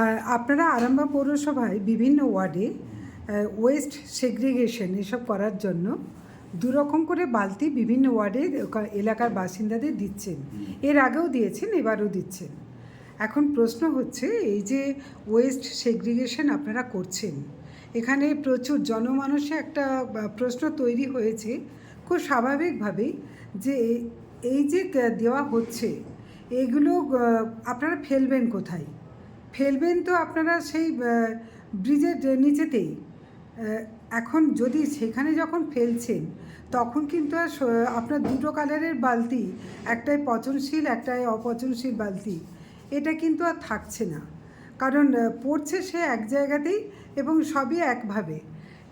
আর আপনারা আরামবাগ পৌরসভায় বিভিন্ন ওয়ার্ডে ওয়েস্ট সেগ্রিগেশন এসব করার জন্য দুরকম করে বালতি বিভিন্ন ওয়ার্ডে এলাকার বাসিন্দাদের দিচ্ছেন। এর আগেও দিয়েছেন, এবারও দিচ্ছেন। এখন প্রশ্ন হচ্ছে, এই যে ওয়েস্ট সেগ্রিগেশন আপনারা করছেন, এখানে প্রচুর জনমানসে একটা প্রশ্ন তৈরি হয়েছে খুব স্বাভাবিকভাবেই যে এই যে দেওয়া হচ্ছে, এগুলো আপনারা ফেলবেন কোথায়? ফেলবেন তো আপনারা সেই ব্রিজের নিচেতেই। এখন যদি সেখানে যখন ফেলছেন, তখন কিন্তু আর আপনার দুটো কালারের বালতি, একটাই পচনশীল, একটাই অপচনশীল বালতি, এটা কিন্তু আর থাকছে না। কারণ পড়ছে সে এক জায়গাতেই এবং সবই একভাবে।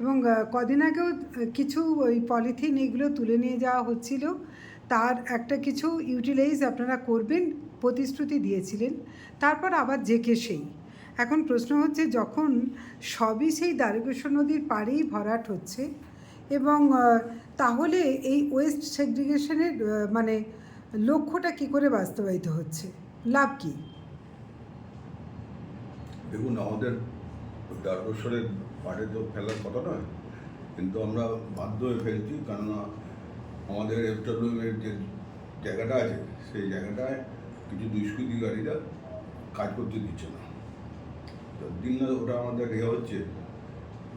এবং কদিন আগেও কিছু ওই পলিথিন এগুলো তুলে নিয়ে যাওয়া হচ্ছিল। তার একটা কিছু ইউটিলাইজ আপনারা করবেন প্রতিশ্রুতি দিয়েছিলেন, তারপর আবার জেকে সেই। এখন প্রশ্ন হচ্ছে, যখন সবই সেই দ্বারকেশ্বর নদীর পাড়েই ভরাট হচ্ছে এবং তাহলে এই ওয়েস্ট সেগ্রিগেশনের মানে লক্ষ্যটা কি করে বাস্তবায়িত হচ্ছে? লাভ কি? দেখুন, আমাদের দ্বারকেশ্বরের পাড়ে তো ফেলার কথা নয়, কিন্তু আমরা বাধ্য হয়ে ফেলছি, কেননা আমাদের এফডব্লিউএর যে জায়গাটা আছে, সেই জায়গাটায় কিছু দুষ্কৃতিকারীরা কাজ করতে দিচ্ছে না। যতদিন না ওটা আমাদের ইয়ে হচ্ছে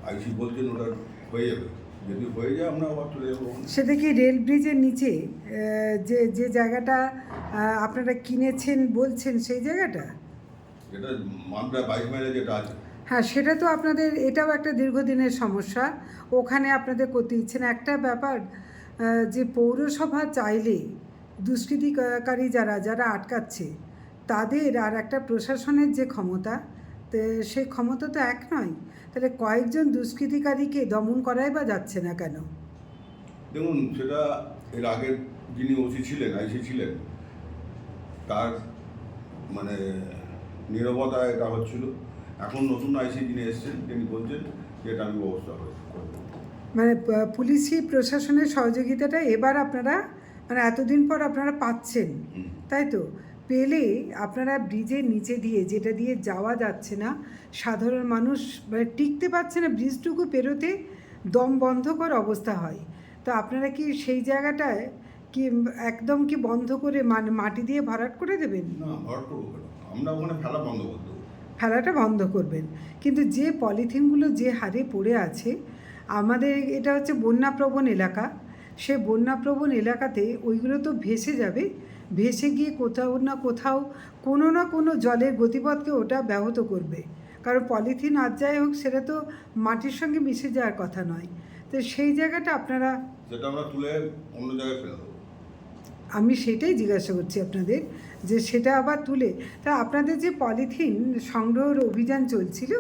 আইসি বলছেন ওটা হয়ে যাবে। যদি হয়ে যায় আমরা আবার চলে যাব। সেটা কি রেল ব্রিজের নিচে যে যে জায়গাটা আপনারা কিনেছেন বলছেন সেই জায়গাটা? যেটা মানরা বাইশ মাইলে যেটা আছে। হ্যাঁ সেটা তো আপনাদের এটাও একটা দীর্ঘদিনের সমস্যা। ওখানে আপনাদের করতে দিচ্ছেন একটা ব্যাপার যে পৌরসভা চাইলে দুষ্কৃতিকারী যারা যারা আটকাচ্ছে তাদের আর একটা প্রশাসনের যে ক্ষমতা সেই ক্ষমতা তো এক নয়। তাহলে কয়েকজন দুষ্কৃতিকারীকে দমন করাই বা যাচ্ছে না কেন? দেখুন সেটা এর আগের যিনি ওসি ছিলেন আইসি ছিলেন তার মানে নিরবতা এটা হচ্ছিল। এখন নতুন আইসি যিনি এসেছেন তিনি বলছেন যে এটা আমি ব্যবস্থা করে করব মানে পুলিশি প্রশাসনের সহযোগিতাটা এবার আপনারা মানে এতদিন পর আপনারা পাচ্ছেন। তাই তো? পেলে আপনারা ব্রিজের নিচে দিয়ে যেটা দিয়ে যাওয়া যাচ্ছে না সাধারণ মানুষ মানে টিকতে পারছে না ব্রিজটুকু পেরোতে দম বন্ধকর অবস্থা হয়। তো আপনারা কি সেই জায়গাটায় কি একদম কি বন্ধ করে মানে মাটি দিয়ে ভরাট করে দেবেন? না করব আমরা ওখানে ফেলা বন্ধ করে দেবো। ফেলাটা বন্ধ করবেন। কিন্তু যে পলিথিনগুলো যে হারে পড়ে আছে আমাদের এটা হচ্ছে বন্যাপ্রবণ এলাকা। সে বন্যাপ্রবণ এলাকাতে ওইগুলো তো ভেসে যাবে। ভেসে গিয়ে কোথাও না কোথাও কোনো না কোনো জলের গতিপথকে ওটা ব্যাহত করবে। কারণ পলিথিন আর যাই হোক সেটা তো মাটির সঙ্গে মিশে যাওয়ার কথা নয়। তো সেই জায়গাটা আপনারা সেটা আমরা তুলে অন্য জায়গায় ফেলে দেবো। আমি সেটাই জিজ্ঞাসা করছি আপনাদের যে সেটা আবার তুলে তা আপনাদের যে পলিথিন সংগ্রহের অভিযান চলছিল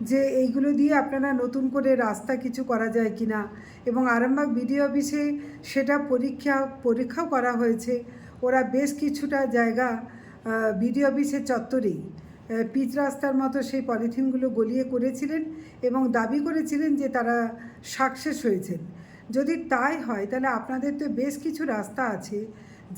যে এইগুলো দিয়ে আপনারা নতুন করে রাস্তা কিছু করা যায় কি না এবং আরামবাগ বিডিও অফিসে সেটা পরীক্ষা, পরীক্ষাও করা হয়েছে। ওরা বেশ কিছুটা জায়গা বিডিও অফিসের চত্বরেই। পিচ রাস্তার মতো সেই পলিথিনগুলো গলিয়ে করেছিলেন এবং দাবি করেছিলেন যে তারা সাকসেস হয়েছেন। যদি তাই হয়, তাহলে আপনাদের তো বেশ কিছু রাস্তা আছে।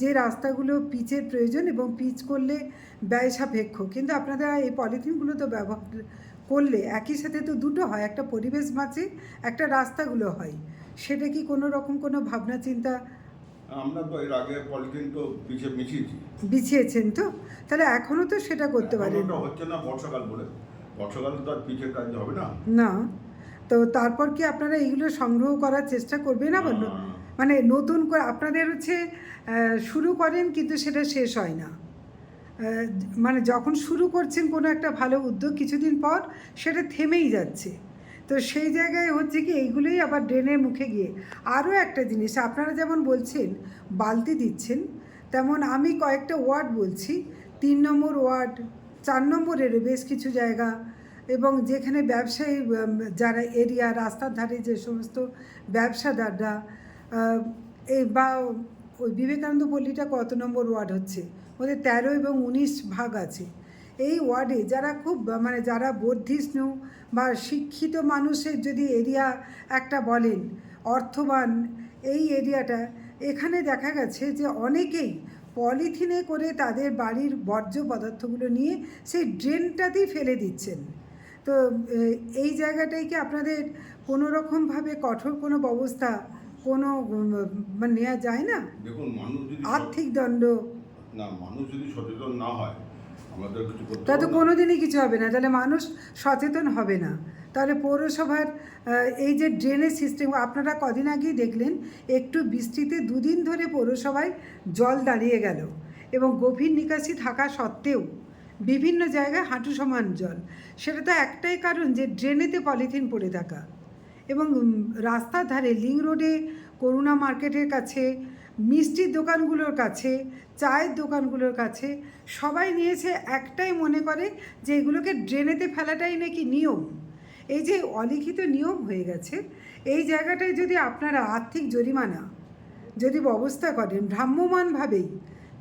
যে রাস্তাগুলো পিচের প্রয়োজন এবং পিচ করলে ব্যয় সাপেক্ষ কিন্তু আপনারা এই পলিথিনগুলো তো ব্যবহার করলে একই সাথে তো দুটো হয় একটা পরিবেশ বাঁচে একটা রাস্তাগুলো হয়। সেটা কি কোনো রকম কোনো ভাবনা চিন্তা? আমরা তো এর আগে পলিথিন তো পিছিয়ে বিছিয়েছেন তো? তাহলে এখনও তো সেটা করতে পারেন। হচ্ছে না বর্ষাকাল বলে। বর্ষাকালে তো আর পিছের কাজ হবে না। না। তো তারপর কি আপনারা এইগুলো সংগ্রহ করার চেষ্টা করবেন আবার ন- না। মানে নতুন করে আপনাদের হচ্ছে শুরু করেন কিন্তু সেটা শেষ হয় না। মানে যখন শুরু করছেন কোনো একটা ভালো উদ্যোগ কিছুদিন পর, সেটা থেমেই যাচ্ছে। তো সেই জায়গায় হচ্ছে কি, এইগুলোই আবার ড্রেনের মুখে গিয়ে। আরও একটা জিনিস, আপনারা যেমন বলছেন, বালতি দিচ্ছেন, তেমন আমি কয়েকটা ওয়ার্ড বলছি। তিন নম্বর ওয়ার্ড, চার নম্বরেরও বেশ কিছু জায়গা এবং যেখানে ব্যবসায়ী যারা এরিয়া, রাস্তার ধারে যে সমস্ত ব্যবসাদাররা এই বা ওই বিবেকানন্দ পল্লীটা কত নম্বর ওয়ার্ড হচ্ছে? ওদের তেরো এবং উনিশ ভাগ আছে। এই ওয়ার্ডে যারা খুব মানে যারা বর্ধিষ্ণু বা শিক্ষিত মানুষের যদি এরিয়া একটা বলেন, অর্থবান এই এরিয়াটা, এখানে দেখা গেছে যে অনেকেই পলিথিনে করে তাদের বাড়ির বর্জ্য পদার্থগুলো নিয়ে সেই ড্রেনটাতেই ফেলে দিচ্ছেন। তো এই জায়গাটায় কি আপনাদের কোনো রকমভাবে কঠোর কোনো ব্যবস্থা কোনো মানে নেওয়া যায় না। দেখুন মানুষ যদি আর্থিক দণ্ড। না মানুষ যদি সচেতন না হয় আমাদের কিছু করতে তা তো পারব না। কোনোদিনই কিছু হবে না। তাহলে মানুষ সচেতন হবে না। তাহলে পৌরসভার এই যে ড্রেনেজ সিস্টেম আপনারা কদিন আগেই দেখলেন একটু বৃষ্টিতে দুদিন ধরে পৌরসভায় জল দাঁড়িয়ে গেল এবং গভীর নিকাশি থাকা সত্ত্বেও বিভিন্ন জায়গায় হাঁটু সমান জল। সেটা তো একটাই কারণ যে ড্রেনেতে পলিথিন পড়ে থাকা। এবং রাস্তার ধারে লিং রোডে, করুণা মার্কেটের কাছে মিষ্টির দোকানগুলোর কাছে, চায়ের দোকানগুলোর কাছে, সবাই নিয়েছে একটাই মনে করে যে এগুলোকে ড্রেনেতে ফেলাটাই নাকি নিয়ম। এই যে অলিখিত নিয়ম হয়ে গেছে, এই জায়গাটায় যদি আপনারা আর্থিক জরিমানা, যদি ব্যবস্থা করেন ভ্রাম্যমানভাবেই,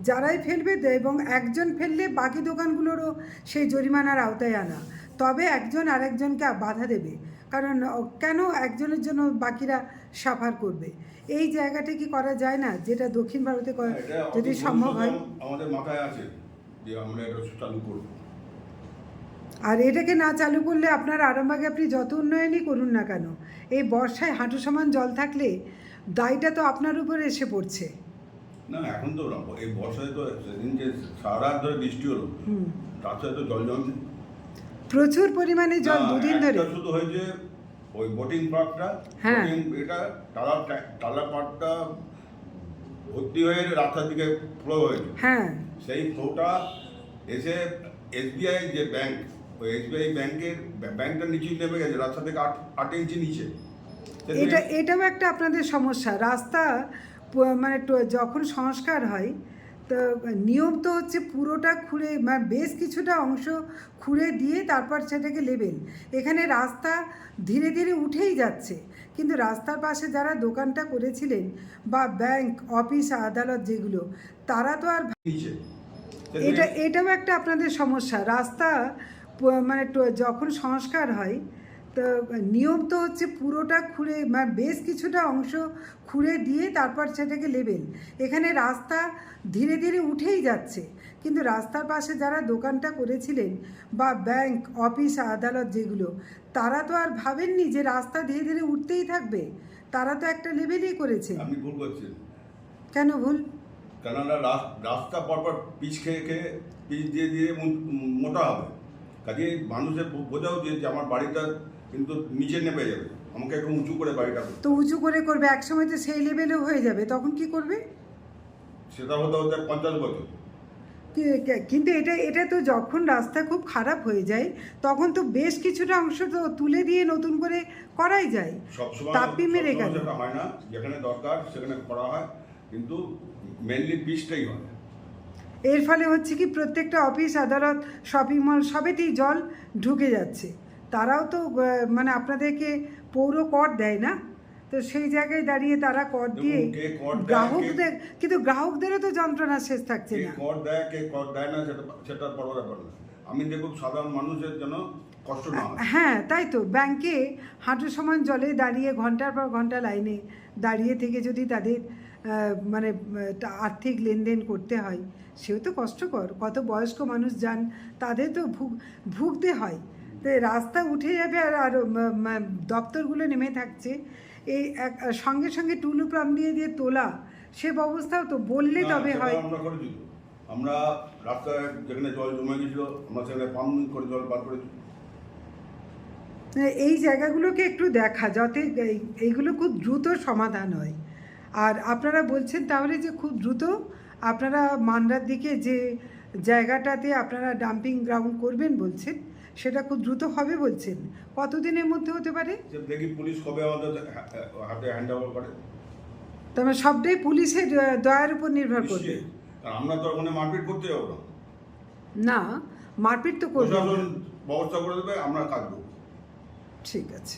যারাই ফেলবে এবং একজন ফেললে বাকি দোকানগুলোরও সেই জরিমানার আওতায় আনা, তবে একজন আরেকজনকে বাধা দেবে। কারণ কেন একজনের জন্য বাকিরা সাফার করবে? এই জায়গাটা কি করা যায় না যেটা দক্ষিণ ভারতে করা- যদি সম্ভব হয়? আমাদের মাথায় আছে যে আমরা এটা চালু করব। আর এটাকে না চালু করলে আপনার আরামবাগে আপনি যত উন্নয়নই করুন না কেন এই বর্ষায় হাঁটু সমান জল থাকলে দায়টা তো আপনার উপর এসে পড়ছে। না এখন তো এই বর্ষায় তো সেদিন যে সারা ধরে বৃষ্টি হলো। রাস্তায় তো জল জমছে প্রচুর পরিমাণে জল দুদিন ধরে। শুধু হয়েছে ওই বোটিং পার্কটা হ্যাঁ। এটা টালা টালা পার্কটা ভর্তি হয়ে রাস্তার দিকে ফ্লো হয়েছে হ্যাঁ। সেই ফ্লোটা এসে এসবিআই যে ব্যাংক ওই এসবিআই ব্যাংকের ব্যাংকটা নিচে নেমে গেছে রাস্তা থেকে আট আট ইঞ্চি নিচে। এটা এটাও একটা আপনাদের সমস্যা। রাস্তা মানে যখন সংস্কার হয় তো নিয়ম তো হচ্ছে পুরোটা খুঁড়ে মানে বেশ কিছুটা অংশ খুঁড়ে দিয়ে তারপর সেটাকে লেবেল। এখানে রাস্তা ধীরে ধীরে উঠেই যাচ্ছে। কিন্তু রাস্তার পাশে যারা দোকানটা করেছিলেন বা ব্যাংক অফিস আদালত যেগুলো তারা তো আর এটা এটাও একটা আপনাদের সমস্যা। রাস্তা মানে যখন সংস্কার হয় তো নিয়ম তো হচ্ছে পুরোটা খুঁড়ে মানে বেশ কিছুটা অংশ খুঁড়ে দিয়ে তারপর সেটাকে লেবেল। এখানে রাস্তা ধীরে ধীরে উঠেই যাচ্ছে। কিন্তু রাস্তার পাশে যারা দোকানটা করেছিলেন বা ব্যাংক অফিস আদালত যেগুলো তারা তো আর ভাবেননি যে রাস্তা ধীরে ধীরে উঠতেই থাকবে। তারা তো একটা লেভেলই করেছে আপনি ভুল করছেন কেন ভুল? কেননা রাস্তা পরপর পিচ খেয়ে খেয়ে পিচ দিয়ে দিয়ে মোটা হবে। কাজে মানুষের বোঝা উচিত যে আমার বাড়িটা কিন্তু নিচে নেমে যাবে। আমাকে একটু উঁচু করে বাড়িটা তো উঁচু করে করবে একসময় তো সেই লেভেলেও হয়ে যাবে তখন কি করবে? সেটা হতে হতে পঞ্চাশ বছর। কিন্তু এটা এটা তো যখন রাস্তা খুব খারাপ হয়ে যায় তখন তো বেশ কিছুটা অংশ তো তুলে দিয়ে নতুন করে করাই যায়। তাপ্পি মেরে গেল। হয় না যেখানে দরকার সেখানে করা হয় কিন্তু মেনলি পিচটাই হয়। এর ফলে হচ্ছে কি প্রত্যেকটা অফিস আদালত শপিং মল সবেতেই জল ঢুকে যাচ্ছে। তারাও তো মানে আপনাদেরকে পৌর কর দেয় না? তো সেই জায়গায় দাঁড়িয়ে তারা কর দিয়ে গ্রাহকদের কিন্তু গ্রাহকদেরও তো যন্ত্রণা শেষ থাকছে না। কর দেয় কে কর দেয় না সেটা সেটা বড় ব্যাপার না। আমি দেখুন সাধারণ মানুষের কষ্ট না হয়। হ্যাঁ তাই তো। ব্যাংকে হাঁটু সমান জলে দাঁড়িয়ে ঘণ্টার পর ঘণ্টা লাইনে দাঁড়িয়ে থেকে যদি তাদের মানে আর্থিক লেনদেন করতে হয় সেও তো কষ্টকর। কত বয়স্ক মানুষ যান তাদের তো ভুগ ভুগতে হয়। তো রাস্তা উঠে যাবে আর আর দপ্তরগুলো নেমে থাকছে। এই এক- সঙ্গে সঙ্গে টুলু প্রাম দিয়ে দিয়ে তোলা সে ব্যবস্থাও তো বললে তবে হয়। আমরা করেছি। আমরা রাস্তায় যেখানে জল জমে গেছিল আমরা সেখানে পাম্প করে জল বার করেছি এই জায়গাগুলোকে একটু দেখা যাতে এই- এইগুলো খুব দ্রুত সমাধান হয়। আর আপনারা বলছেন তাহলে যে খুব দ্রুত আপনারা মান্ডার দিকে যে জায়গাটাতে আপনারা ডাম্পিং গ্রাউন্ড করবেন বলছেন সেটা খুব দ্রুত হবে বলছেন। কতদিনের মধ্যে হতে পারে? দেখি পুলিশ কবে আমাদের হাতে হ্যান্ড ওভার করে। তবে সবটাই পুলিশের দয়ার উপর নির্ভর করবে। আমরা তো ওখানে মারপিট করতে যাব না। না মারপিট তো করবে ব্যবস্থা করে দেবে আমরা কাজ করব। ঠিক আছে।